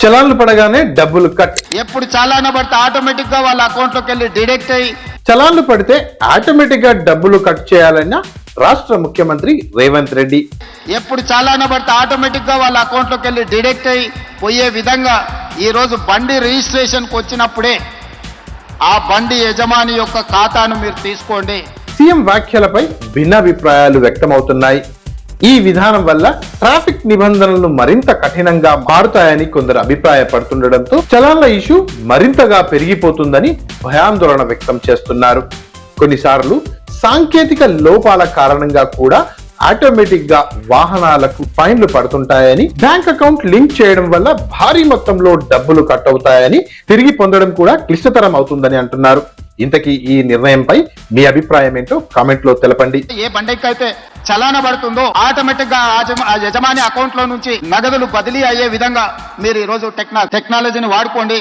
చలాన్లు పడగానే డబ్బులు కట్. ఎప్పుడు చాలాన పడితే ఆటోమేటిక్గా వాళ్ళ అకౌంట్లోకి వెళ్ళి డిడక్ట్ అయ్యి. చలాన్లు పడితే ఆటోమేటిక్గా డబ్బులు కట్ చేయాలన్న రాష్ట్ర ముఖ్యమంత్రి రేవంత్ రెడ్డి. ఎప్పుడు చాలాన పడితే ఆటోమేటిక్గా వాళ్ళ అకౌంట్లోకి వెళ్ళి డిడక్ట్ అయ్యి పోయే విధంగా ఈ రోజు బండి రిజిస్ట్రేషన్కు వచ్చినప్పుడే ఆ బండి యజమాని యొక్క ఖాతాను మీరు తీసుకోండి. సీఎం వ్యాఖ్యలపై భిన్నాభిప్రాయాలు వ్యక్తమవుతున్నాయి. ఈ విధానం వల్ల ట్రాఫిక్ నిబంధనలు మరింత కఠినంగా మారుతాయని కొందరు అభిప్రాయపడుతుండటంతో చలాన్ల ఇష్యూ మరింతగా పెరిగిపోతుందని భయాందోళన వ్యక్తం చేస్తున్నారు. కొన్నిసార్లు సాంకేతిక లోపాల కారణంగా కూడా ఆటోమేటిక్గా వాహనాలకు ఫైన్లు పడుతుంటాయని బ్యాంక్ అకౌంట్ లింక్ చేయడం వల్ల భారీ మొత్తంలో డబ్బులు కట్ అవుతాయని తిరిగి పొందడం కూడా క్లిష్టతరం అవుతుందని అంటున్నారు. ఇంతకీ ఈ నిర్ణయంపై మీ అభిప్రాయం ఏంటో కామెంట్లో తెలపండి. ఏ పండగ అయితే చలాన పడుతుందో ఆటోమేటిక్గా యజమాని అకౌంట్లో నుంచి నగదులు బదిలీ అయ్యే విధంగా మీరు ఈ రోజు టెక్నా టెక్నాలజీని వాడుకోండి.